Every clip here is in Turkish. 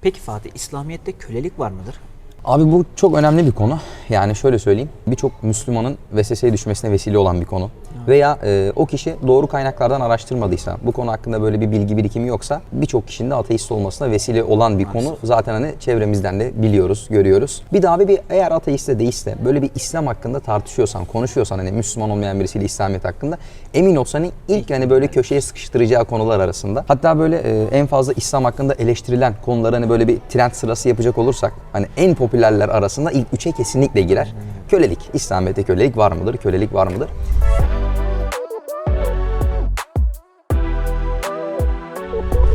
Peki Fatih, İslamiyet'te kölelik var mıdır? Abi bu çok önemli bir konu. Yani şöyle söyleyeyim. Birçok Müslümanın vesveseye düşmesine vesile olan bir konu. Veya e, o kişi doğru kaynaklardan araştırmadıysa, bu konu hakkında böyle bir bilgi birikimi yoksa birçok kişinin de ateist olmasına vesile olan bir konu. Zaten hani çevremizden de biliyoruz, görüyoruz. Bir daha bir eğer ateist de değilse böyle bir İslam hakkında tartışıyorsan, konuşuyorsan hani Müslüman olmayan birisiyle İslamiyet hakkında emin ol hani ilk hani böyle köşeye sıkıştıracağı konular arasında. Hatta böyle e, en fazla İslam hakkında eleştirilen konuları hani böyle bir trend sırası yapacak olursak hani en popülerler arasında ilk üçe kesinlikle girer. Kölelik. İslamiyet'te kölelik var mıdır? Kölelik var mıdır?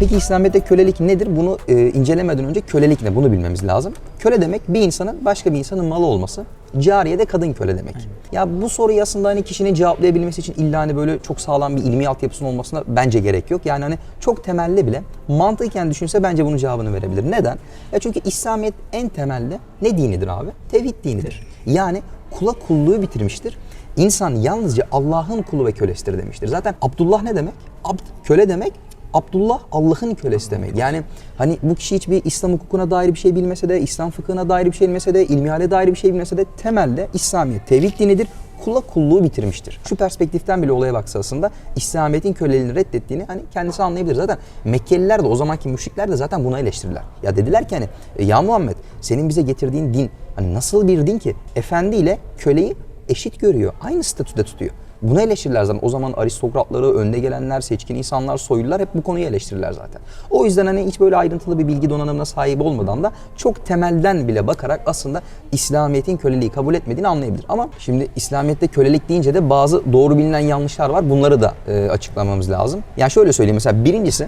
Peki İslamiyet'te kölelik nedir? Bunu e, incelemeden önce kölelik ne? Bunu bilmemiz lazım. Köle demek bir insanın başka bir insanın malı olması. Cariye de kadın köle demek. Ya bu soruyu aslında hani kişinin cevaplayabilmesi için illa hani böyle çok sağlam bir ilmi altyapısının olmasına bence gerek yok. Yani hani çok temelde bile mantıken düşünse bence bunun cevabını verebilir. Neden? Ya çünkü İslamiyet en temelde ne dinidir abi? Tevhid dinidir. Yani kula kulluğu bitirmiştir. İnsan yalnızca Allah'ın kulu ve kölesidir demiştir. Zaten Abdullah ne demek? Abd, köle demek Abdullah Allah'ın kölesi demek. Yani hani bu kişi hiçbir İslam hukukuna dair bir şey bilmese de, İslam fıkhına dair bir şey bilmese de, ilmihale dair bir şey bilmese de temelde İslamiyet, tevhid dinidir. Kula kulluğu bitirmiştir. Şu perspektiften bile olaya baksa aslında İslamiyet'in köleliğini reddettiğini hani kendisi anlayabilir. Zaten Mekkeliler de o zamanki müşrikler de zaten buna eleştirirler. Ya dediler ki hani "E, ya Muhammed senin bize getirdiğin din hani nasıl bir din ki? Efendi ile köleyi eşit görüyor. Aynı statüde tutuyor. Bunu eleştirirler zaten. O zaman aristokratları, önde gelenler, seçkin insanlar, soylular hep bu konuyu eleştirirler zaten. O yüzden hani hiç böyle ayrıntılı bir bilgi donanımına sahip olmadan da çok temelden bile bakarak aslında İslamiyet'in köleliği kabul etmediğini anlayabilir. Ama şimdi İslamiyet'te kölelik deyince de bazı doğru bilinen yanlışlar var. Bunları da e, açıklamamız lazım. Yani şöyle söyleyeyim mesela birincisi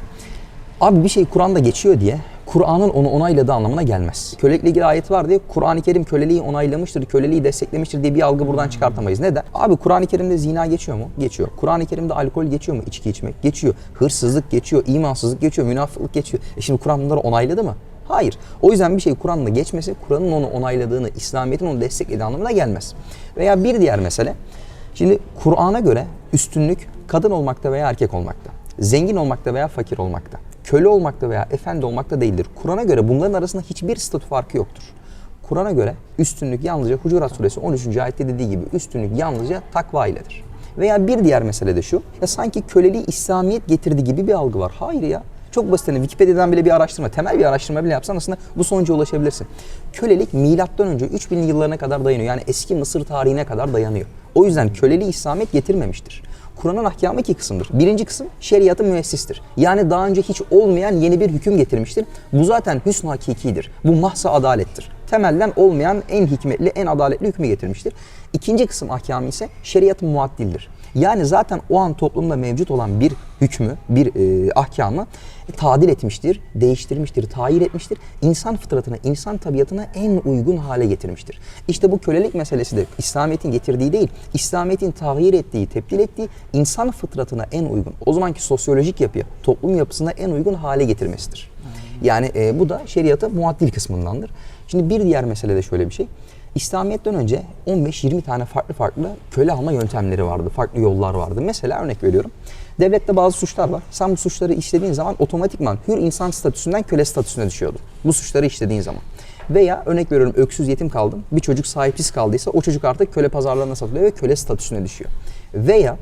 Abi bir şey Kur'an'da geçiyor diye Kur'an'ın onu onayladığı anlamına gelmez. Kölelikle ilgili ayet var diye Kur'an-ı Kerim köleliği onaylamıştır, köleliği desteklemiştir diye bir algı buradan çıkartamayız. Neden? Abi Kur'an-ı Kerim'de zina geçiyor mu? Geçiyor. Kur'an-ı Kerim'de alkol geçiyor mu? İçki içmek geçiyor. Hırsızlık geçiyor, imansızlık geçiyor, münafıklık geçiyor. E şimdi Kur'an bunları onayladı mı? Hayır. O yüzden bir şey Kur'an'da geçmesi Kur'an'ın onu onayladığını, İslamiyet'in onu desteklediği anlamına gelmez. Veya bir diğer mesele, şimdi Kur'an'a göre üstünlük kadın olmakta veya erkek olmakta. Zengin olmakta veya fakir olmakta köle olmakta veya efendi olmakta değildir. Kur'an'a göre bunların arasında hiçbir statü farkı yoktur. Kur'an'a göre üstünlük yalnızca Hucurat Suresi 13. ayette dediği gibi üstünlük yalnızca takva iledir. Veya bir diğer mesele de şu, ya sanki köleliği İslamiyet getirdi gibi bir algı var. Hayır ya. Çok basit hani Wikipedia'dan bile bir araştırma, temel bir araştırma bile yapsan aslında bu sonuca ulaşabilirsin. Kölelik milattan önce 3000 yıllarına kadar dayanıyor. Yani eski Mısır tarihine kadar dayanıyor. O yüzden köleliği İslamiyet getirmemiştir. Kur'an'ın ahkamı iki kısımdır. Birinci kısım şeriatı müessistir. Yani daha önce hiç olmayan yeni bir hüküm getirmiştir. Bu zaten hüsn hakikidir. Bu mahsa adalettir. Temelden olmayan en hikmetli, en adaletli hükmü getirmiştir. İkinci kısım ahkamı ise şeriat-ı muaddildir. Yani zaten o an toplumda mevcut olan bir hükmü, bir e, ahkamı tadil etmiştir, değiştirmiştir, tayir etmiştir. İnsan fıtratına, insan tabiatına en uygun hale getirmiştir. İşte bu kölelik meselesi de İslamiyet'in getirdiği değil, İslamiyet'in tahir ettiği, tebdil ettiği insan fıtratına en uygun, o zamanki sosyolojik yapıya, toplum yapısına en uygun hale getirmesidir. Yani e, bu da şeriatı muaddil kısmındandır. Şimdi bir diğer mesele de şöyle bir şey. İslamiyet'ten önce 15-20 tane farklı farklı köle alma yöntemleri vardı. Farklı yollar vardı. Mesela örnek veriyorum. Devlette bazı suçlar var. Sen bu suçları işlediğin zaman otomatikman hür insan statüsünden köle statüsüne düşüyordun. Bu suçları işlediğin zaman. Veya örnek veriyorum öksüz yetim kaldın. Bir çocuk sahipsiz kaldıysa o çocuk artık köle pazarlarına satılıyor ve köle statüsüne düşüyor. Veya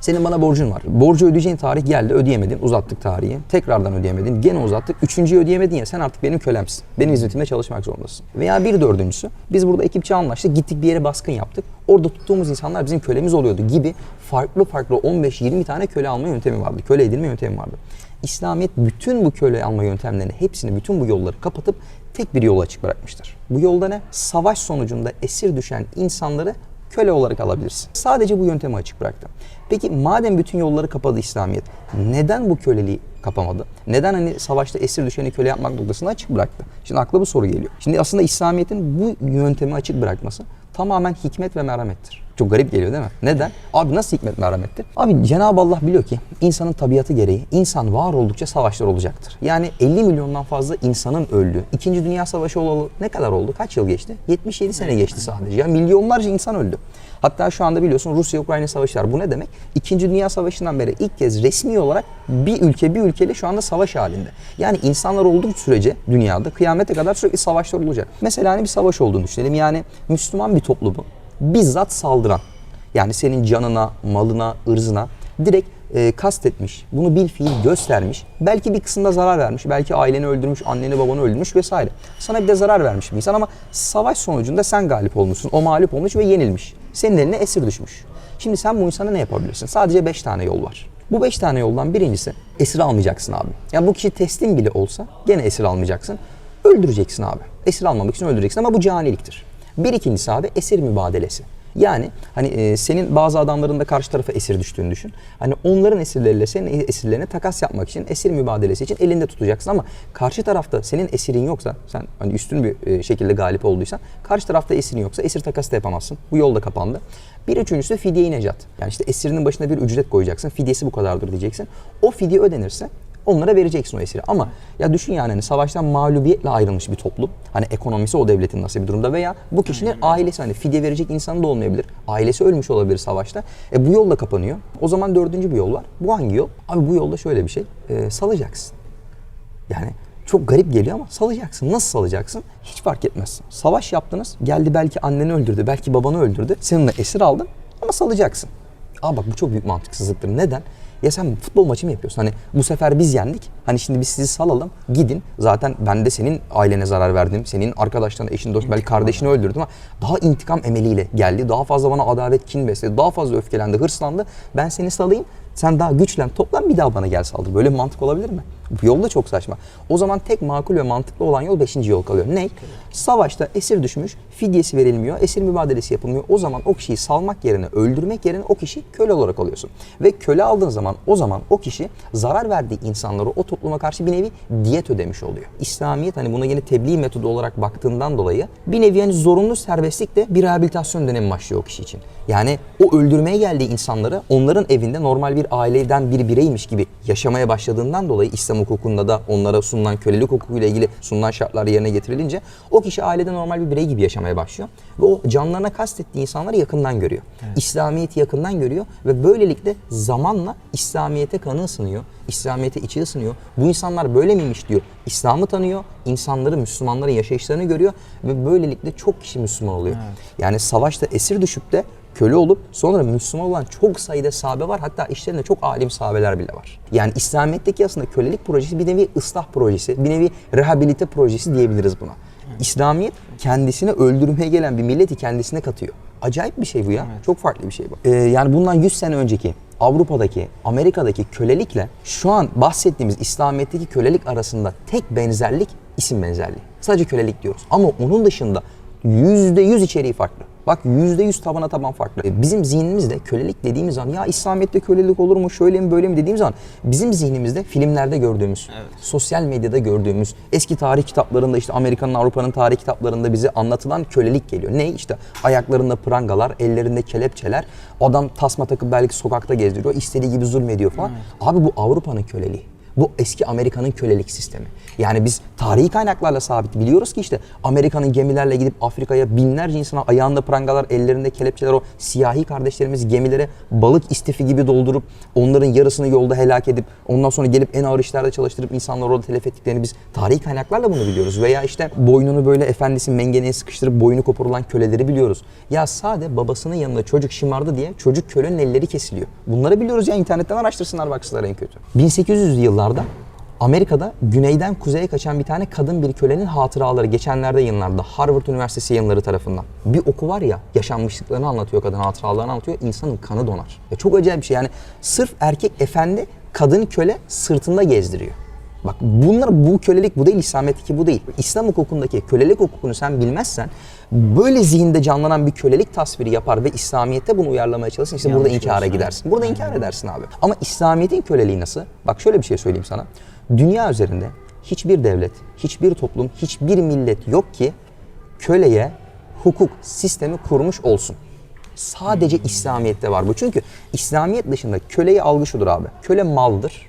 senin bana borcun var. Borcu ödeyeceğin tarih geldi ödeyemedin. Uzattık tarihi. Tekrardan ödeyemedin. Gene uzattık. Üçüncüyü ödeyemedin ya sen artık benim kölemsin. Benim hizmetimde çalışmak zorundasın. Veya bir dördüncüsü biz burada ekipçe anlaştık. Gittik bir yere baskın yaptık. Orada tuttuğumuz insanlar bizim kölemiz oluyordu gibi farklı farklı 15-20 tane köle alma yöntemi vardı. Köle edilme yöntemi vardı. İslamiyet bütün bu köle alma yöntemlerini hepsini bütün bu yolları kapatıp tek bir yolu açık bırakmıştır. Bu yolda ne? Savaş sonucunda esir düşen insanları köle olarak alabilirsin. Sadece bu yöntemi açık bıraktı. Peki madem bütün yolları kapadı İslamiyet, neden bu köleliği kapamadı? Neden hani savaşta esir düşeni köle yapmak noktasını açık bıraktı? Şimdi akla bu soru geliyor. Şimdi aslında İslamiyet'in bu yöntemi açık bırakması tamamen hikmet ve merhamettir. Çok garip geliyor değil mi? Neden? Abi nasıl hikmet merhamettir? Abi Cenab-ı Allah biliyor ki insanın tabiatı gereği insan var oldukça savaşlar olacaktır. Yani 50 milyondan fazla insanın öldüğü. İkinci Dünya Savaşı olalı ne kadar oldu? Kaç yıl geçti? 77 sene geçti sadece. Yani milyonlarca insan öldü. Hatta şu anda biliyorsun Rusya-Ukrayna savaşı var. Bu ne demek? İkinci Dünya Savaşı'ndan beri ilk kez resmi olarak bir ülke bir ülkeyle şu anda savaş halinde. Yani insanlar olduğu sürece dünyada kıyamete kadar sürekli savaşlar olacak. Mesela hani bir savaş olduğunu düşünelim. Yani Müslüman bir toplumu bizzat saldıran yani senin canına, malına, ırzına direkt e, kastetmiş, bunu bil fiil göstermiş, belki bir kısımda zarar vermiş, belki aileni öldürmüş, anneni babanı öldürmüş vesaire. Sana bir de zarar vermiş bir insan ama savaş sonucunda sen galip olmuşsun, o mağlup olmuş ve yenilmiş. Senin eline esir düşmüş. Şimdi sen bu insana ne yapabilirsin? Sadece 5 tane yol var. Bu 5 tane yoldan birincisi esir almayacaksın abi. Yani bu kişi teslim bile olsa gene esir almayacaksın. Öldüreceksin abi. Esir almamak için öldüreceksin ama bu caniliktir. Bir ikincisi abi esir mübadelesi. Yani hani e, senin bazı adamların da karşı tarafa esir düştüğünü düşün. Hani onların esirleriyle senin esirlerine takas yapmak için, esir mübadelesi için elinde tutacaksın ama karşı tarafta senin esirin yoksa, sen hani üstün bir e, şekilde galip olduysan, karşı tarafta esirin yoksa esir takası da yapamazsın. Bu yol da kapandı. Bir üçüncüsü fidye-i. Yani işte esirinin başına bir ücret koyacaksın. Fidyesi bu kadardır diyeceksin. O fidye ödenirse onlara vereceksin o esiri. Ama ya düşün yani hani savaştan mağlubiyetle ayrılmış bir toplum. Hani ekonomisi o devletin nasıl bir durumda veya bu kişinin ailesi hani fidye verecek insan da olmayabilir. Ailesi ölmüş olabilir savaşta. E bu yol da kapanıyor. O zaman dördüncü bir yol var. Bu hangi yol? Abi bu yolda şöyle bir şey. E, salacaksın. Yani çok garip geliyor ama salacaksın. Nasıl salacaksın? Hiç fark etmez. Savaş yaptınız. Geldi belki anneni öldürdü, belki babanı öldürdü. Sen de esir aldın ama salacaksın. Aa bak bu çok büyük mantıksızlıktır. Neden? Ya sen futbol maçı mı yapıyorsun? Hani bu sefer biz yendik. Hani şimdi biz sizi salalım. Gidin. Zaten ben de senin ailene zarar verdim. Senin arkadaşlarına, eşin, dost, belki kardeşini öldürdüm ama daha intikam emeliyle geldi. Daha fazla bana adalet, kin besledi. Daha fazla öfkelendi, hırslandı. Ben seni salayım. Sen daha güçlen, toplan bir daha bana gel saldır. Böyle bir mantık olabilir mi? Yol da çok saçma. O zaman tek makul ve mantıklı olan yol 5. yol kalıyor. Ne? Savaşta esir düşmüş, fidyesi verilmiyor, esir mübadelesi yapılmıyor. O zaman o kişiyi salmak yerine, öldürmek yerine o kişi köle olarak alıyorsun. Ve köle aldığın zaman o zaman o kişi zarar verdiği insanlara o topluma karşı bir nevi diyet ödemiş oluyor. İslamiyet hani buna yine tebliğ metodu olarak baktığından dolayı bir nevi yani zorunlu serbestlikle bir rehabilitasyon dönemi başlıyor o kişi için. Yani o öldürmeye geldiği insanları onların evinde normal bir aileden bir bireymiş gibi yaşamaya başladığından dolayı İslam hukukunda da onlara sunulan kölelik hukukuyla ilgili sunulan şartlar yerine getirilince o kişi ailede normal bir birey gibi yaşamaya başlıyor. Ve o canlarına kastettiği insanları yakından görüyor. İslamiyet'i yakından görüyor ve böylelikle zamanla İslamiyet'e kanı ısınıyor. İslamiyet'e içi ısınıyor. Bu insanlar böyle miymiş diyor. İslam'ı tanıyor, insanları, Müslümanların yaşayışlarını görüyor ve böylelikle çok kişi Müslüman oluyor. Yani savaşta esir düşüp de köle olup sonra Müslüman olan çok sayıda sahabe var. Hatta işlerinde çok alim sahabeler bile var. Yani İslamiyet'teki aslında kölelik projesi bir nevi ıslah projesi, bir nevi rehabilite projesi diyebiliriz buna. İslamiyet kendisini öldürmeye gelen bir milleti kendisine katıyor. Acayip bir şey bu ya. Çok farklı bir şey bu. Ee, yani bundan 100 sene önceki Avrupa'daki, Amerika'daki kölelikle şu an bahsettiğimiz İslamiyet'teki kölelik arasında tek benzerlik isim benzerliği. Sadece kölelik diyoruz. Ama onun dışında %100 içeriği farklı. Bak %100 tabana taban farklı. E, Bizim zihnimizde kölelik dediğimiz zaman ya İslamiyet'te kölelik olur mu şöyle mi böyle mi dediğimiz zaman bizim zihnimizde filmlerde gördüğümüz, sosyal medyada gördüğümüz, eski tarih kitaplarında işte Amerika'nın Avrupa'nın tarih kitaplarında bize anlatılan kölelik geliyor. Ne? İşte ayaklarında prangalar, ellerinde kelepçeler, adam tasma takıp belki sokakta gezdiriyor, istediği gibi zulmediyor falan. Abi bu Avrupa'nın köleliği. Bu eski Amerika'nın kölelik sistemi. Yani biz tarihi kaynaklarla sabit biliyoruz ki işte Amerika'nın gemilerle gidip Afrika'ya binlerce insana ayağında prangalar, ellerinde kelepçeler o siyahi kardeşlerimiz gemilere balık istifi gibi doldurup onların yarısını yolda helak edip ondan sonra gelip en ağır işlerde çalıştırıp insanları orada telef ettiklerini biz tarihi kaynaklarla bunu biliyoruz. Veya işte boynunu böyle efendisi mengeneye sıkıştırıp boynu koparulan köleleri biliyoruz. Ya sade babasının yanında çocuk şımardı diye çocuk kölenin elleri kesiliyor. Bunları biliyoruz ya internetten araştırsınlar baksınlar en kötü. 1800'lü yıllarda Amerika'da güneyden kuzeye kaçan bir tane kadın bir kölenin hatıraları geçenlerde yayınlandı. Harvard Üniversitesi yayınları tarafından. Bir oku var ya yaşanmışlıklarını anlatıyor kadın hatıralarını anlatıyor. insanın kanı donar. Ya çok acayip bir şey yani sırf erkek efendi kadın köle sırtında gezdiriyor. Bak bunlar bu kölelik bu değil İslamiyet'teki bu değil. İslam hukukundaki kölelik hukukunu sen bilmezsen böyle zihinde canlanan bir kölelik tasviri yapar ve İslamiyet'te bunu uyarlamaya çalışırsın. İşte burada Yanlış inkara olursun, gidersin. Burada inkar edersin abi. Ama İslamiyet'in köleliği nasıl? Bak şöyle bir şey söyleyeyim sana. Dünya üzerinde hiçbir devlet, hiçbir toplum, hiçbir millet yok ki köleye hukuk sistemi kurmuş olsun. Sadece İslamiyet'te var bu. Çünkü İslamiyet dışında köleyi algı şudur abi. Köle maldır.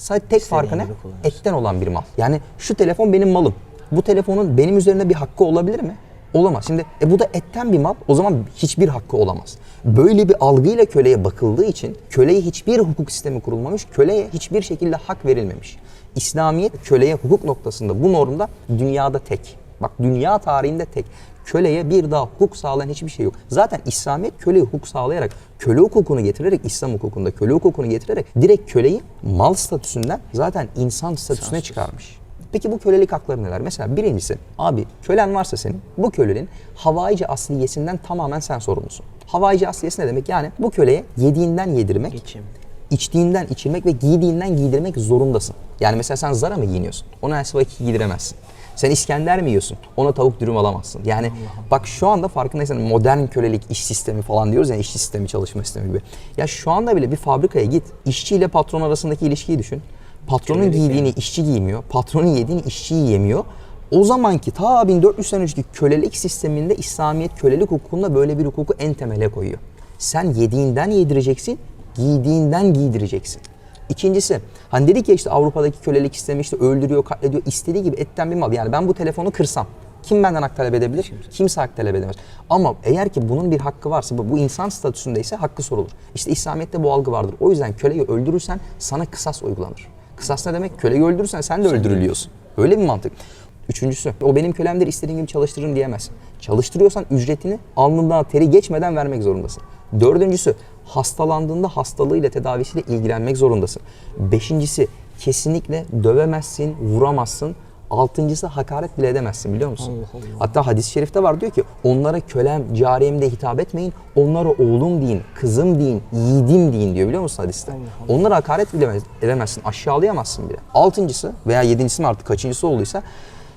Sadece tek farkı ne? gibi. Etten olan bir mal. Yani şu telefon benim malım. Bu telefonun benim üzerinde bir hakkı olabilir mi? Olamaz. Şimdi e bu da etten bir mal. O zaman hiçbir hakkı olamaz. Böyle bir algıyla köleye bakıldığı için köleye hiçbir hukuk sistemi kurulmamış, köleye hiçbir şekilde hak verilmemiş. İslamiyet köleye hukuk noktasında bu normda dünyada tek. Bak dünya tarihinde tek. Köleye bir daha hukuk sağlayan hiçbir şey yok. Zaten İslamiyet köleye hukuk sağlayarak, köle hukukunu getirerek, İslam hukukunda köle hukukunu getirerek direkt köleyi mal statüsünden zaten insan statüsüne çıkarmış. Peki bu kölelik hakları neler? Mesela birincisi, abi kölen varsa senin, bu kölenin havaici asliyesinden tamamen sen sorumlusun. Havaici asliyesi ne demek? Yani bu köleye yediğinden yedirmek, Geçim. İçtiğinden içirmek ve giydiğinden giydirmek zorundasın. Yani mesela sen Zara mı giyiniyorsun? Ona Elsivaki giydiremezsin. Sen İskender mi yiyorsun? Ona tavuk dürüm alamazsın. Yani bak şu anda farkındaysan modern kölelik iş sistemi falan diyoruz ya iş sistemi çalışma sistemi gibi. Ya şu anda bile bir fabrikaya git. işçi ile patron arasındaki ilişkiyi düşün. Patronun Kölelik giydiğini işçi giymiyor. Patronun yediğini işçi yiyemiyor. O zamanki ta 1400 sene önceki kölelik sisteminde İslamiyet kölelik hukukunda böyle bir hukuku en temele koyuyor. Sen yediğinden yedireceksin, giydiğinden giydireceksin. İkincisi hani dedik ya işte Avrupa'daki kölelik sistemi işte öldürüyor, katlediyor, istediği gibi etten bir mal. Yani ben bu telefonu kırsam kim benden hak talep edebilir? Kimse hak talep edemez. Ama eğer ki bunun bir hakkı varsa, bu, bu insan statüsündeyse hakkı sorulur. İşte İslamiyet'te bu algı vardır. O yüzden köleyi öldürürsen sana kısas uygulanır. Kısas ne demek? Köleyi öldürürsen sen de öldürülüyorsun. Öyle bir mantık. Üçüncüsü, o benim kölemdir istediğin gibi çalıştırırım diyemezsin. Çalıştırıyorsan ücretini alnından teri geçmeden vermek zorundasın. Dördüncüsü, hastalandığında hastalığıyla tedavisiyle ilgilenmek zorundasın. Beşincisi, kesinlikle dövemezsin, vuramazsın. Altıncısı hakaret bile edemezsin biliyor musun? Allah Allah. Hatta hadis-i şerifte var diyor ki onlara kölem, cariyem de hitap etmeyin. Onlara oğlum deyin, kızım deyin, yiğidim deyin diyor biliyor musun hadiste? Onlara hakaret bile edemezsin, aşağılayamazsın bile. Altıncısı veya yedincisi mi artık kaçıncısı olduysa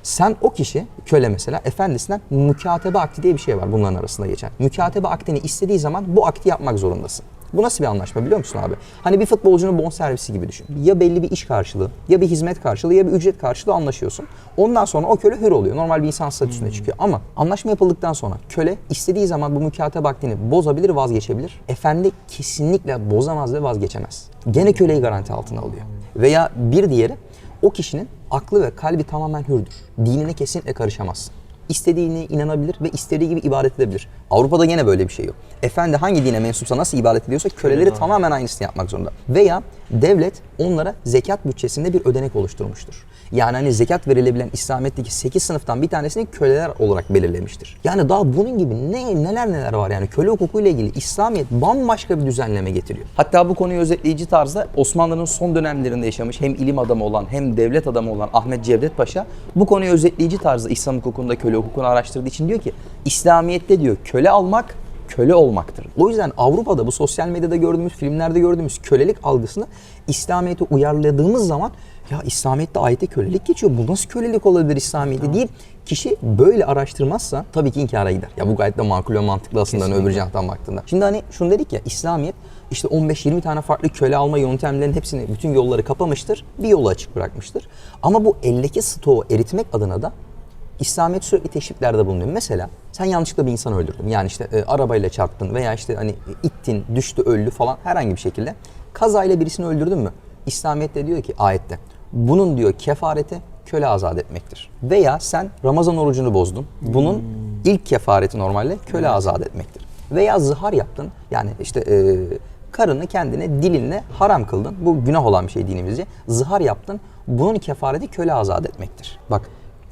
sen o kişi, köle mesela, efendisinden mükatebe akdi diye bir şey var bunların arasında geçen. Mükatebe akdini istediği zaman bu akdi yapmak zorundasın. Bu nasıl bir anlaşma biliyor musun abi? Hani bir futbolcunun bonservisi gibi düşün. Ya belli bir iş karşılığı, ya bir hizmet karşılığı, ya bir ücret karşılığı anlaşıyorsun. Ondan sonra o köle hür oluyor. Normal bir insan statüsüne çıkıyor. Ama anlaşma yapıldıktan sonra köle istediği zaman bu mükatebe akdini bozabilir, vazgeçebilir. Efendi kesinlikle bozamaz ve vazgeçemez. Gene köleyi garanti altına alıyor. Veya bir diğeri o kişinin aklı ve kalbi tamamen hürdür. Dinine kesinlikle karışamazsın. İstediğine inanabilir ve istediği gibi ibadet edebilir. Avrupa'da gene böyle bir şey yok. Efendi hangi dine mensupsa nasıl ibadet ediyorsa köleleri tamamen aynısını yapmak zorunda. Veya devlet onlara zekat bütçesinde bir ödenek oluşturmuştur. Yani hani zekat verilebilen İslamiyet'teki 8 sınıftan bir tanesini köleler olarak belirlemiştir. Yani daha bunun gibi ne neler neler var yani köle hukukuyla ilgili İslamiyet bambaşka bir düzenleme getiriyor. Hatta bu konuyu özetleyici tarzda Osmanlı'nın son dönemlerinde yaşamış hem ilim adamı olan hem devlet adamı olan Ahmet Cevdet Paşa bu konuyu özetleyici tarzda İslam hukukunda köle hukukunu araştırdığı için diyor ki İslamiyet'te diyor köle almak köle olmaktır. O yüzden Avrupa'da bu sosyal medyada gördüğümüz, filmlerde gördüğümüz kölelik algısını İslamiyet'e uyarladığımız zaman ya İslamiyet'te ayette kölelik geçiyor. Bu nasıl kölelik olabilir İslamiyet'te deyip kişi böyle araştırmazsa tabii ki inkara gider. Ya bu gayet de makul ve mantıklı aslında hani öbür cihattan baktığında. Şimdi hani şunu dedik ya İslamiyet işte 15-20 tane farklı köle alma yöntemlerinin hepsini bütün yolları kapamıştır. Bir yolu açık bırakmıştır. Ama bu eldeki stoğu eritmek adına da İslamiyet sürekli teşviklerde bulunuyor. Mesela sen yanlışlıkla bir insan öldürdün. Yani işte e, arabayla çarptın veya işte hani ittin, düştü, öldü falan herhangi bir şekilde. Kazayla birisini öldürdün mü? İslamiyet de diyor ki ayette bunun diyor kefareti köle azat etmektir. Veya sen Ramazan orucunu bozdun. Bunun ilk kefareti normalde köle azat etmektir. Veya zihar yaptın. Yani işte e, karını kendine dilinle haram kıldın. Bu günah olan bir şey dinimizce. Zihar yaptın. Bunun kefareti köle azat etmektir. Bak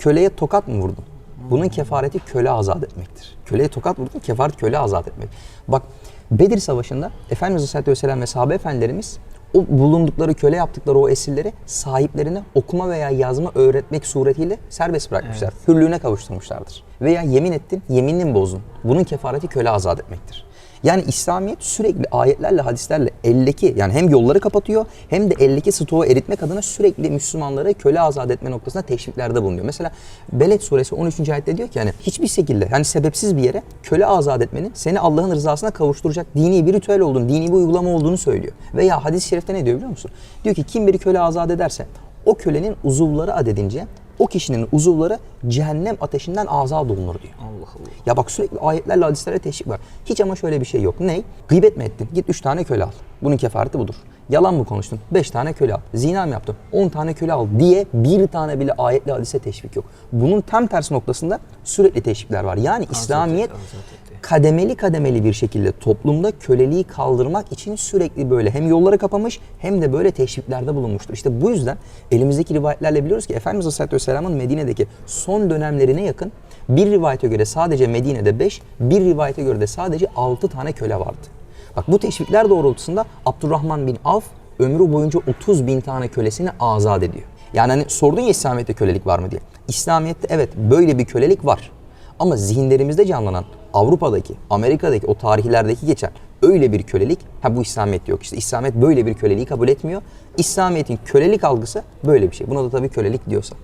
köleye tokat mı vurdun? Bunun kefareti köle azat etmektir. Köleye tokat vurdun, kefaret köle azat etmek. Bak Bedir Savaşı'nda Efendimiz Aleyhisselatü Vesselam ve sahabe efendilerimiz o bulundukları köle yaptıkları o esirleri sahiplerine okuma veya yazma öğretmek suretiyle serbest bırakmışlar. Hürlüğüne kavuşturmuşlardır. Veya yemin ettin, yeminini mi bozdun? Bunun kefareti köle azat etmektir. Yani İslamiyet sürekli ayetlerle, hadislerle eldeki yani hem yolları kapatıyor hem de eldeki stoğu eritmek adına sürekli Müslümanları köle azat etme noktasında teşviklerde bulunuyor. Mesela Beled suresi 13. ayette diyor ki yani hiçbir şekilde yani sebepsiz bir yere köle azat etmenin seni Allah'ın rızasına kavuşturacak dini bir ritüel olduğunu, dini bir uygulama olduğunu söylüyor. Veya hadis-i şerifte ne diyor biliyor musun? Diyor ki kim bir köle azat ederse o kölenin uzuvları adedince o kişinin uzuvları cehennem ateşinden azat olunur diyor. Allah Allah. Ya bak sürekli ayetlerle hadislerle teşvik var. Hiç ama şöyle bir şey yok. Ne? Gıybet mi ettin? Git üç tane köle al. Bunun kefareti budur. Yalan mı konuştun? 5 tane köle al. Zina mı yaptın? 10 tane köle al diye bir tane bile ayetle hadise teşvik yok. Bunun tam tersi noktasında sürekli teşvikler var. Yani İslamiyet azat etti. kademeli kademeli bir şekilde toplumda köleliği kaldırmak için sürekli böyle hem yolları kapamış hem de böyle teşviklerde bulunmuştur. İşte bu yüzden elimizdeki rivayetlerle biliyoruz ki Efendimiz Aleyhisselatü Vesselam'ın Medine'deki son dönemlerine yakın bir rivayete göre sadece Medine'de 5, bir rivayete göre de sadece 6 tane köle vardı. Bak bu teşvikler doğrultusunda Abdurrahman bin Avf ömrü boyunca 30 bin tane kölesini azat ediyor. Yani hani sordun ya İslamiyet'te kölelik var mı diye. İslamiyet'te evet böyle bir kölelik var. Ama zihinlerimizde canlanan Avrupa'daki, Amerika'daki o tarihlerdeki geçen öyle bir kölelik, ha bu İslamiyet yok işte İslamiyet böyle bir köleliği kabul etmiyor. İslamiyet'in kölelik algısı böyle bir şey. Buna da tabii kölelik diyorsa.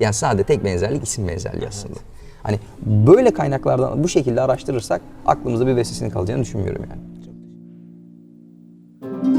Yani sadece tek benzerlik isim benzerliği aslında. Hani böyle kaynaklardan bu şekilde araştırırsak aklımızda bir vesvesinin kalacağını düşünmüyorum yani. Thank you.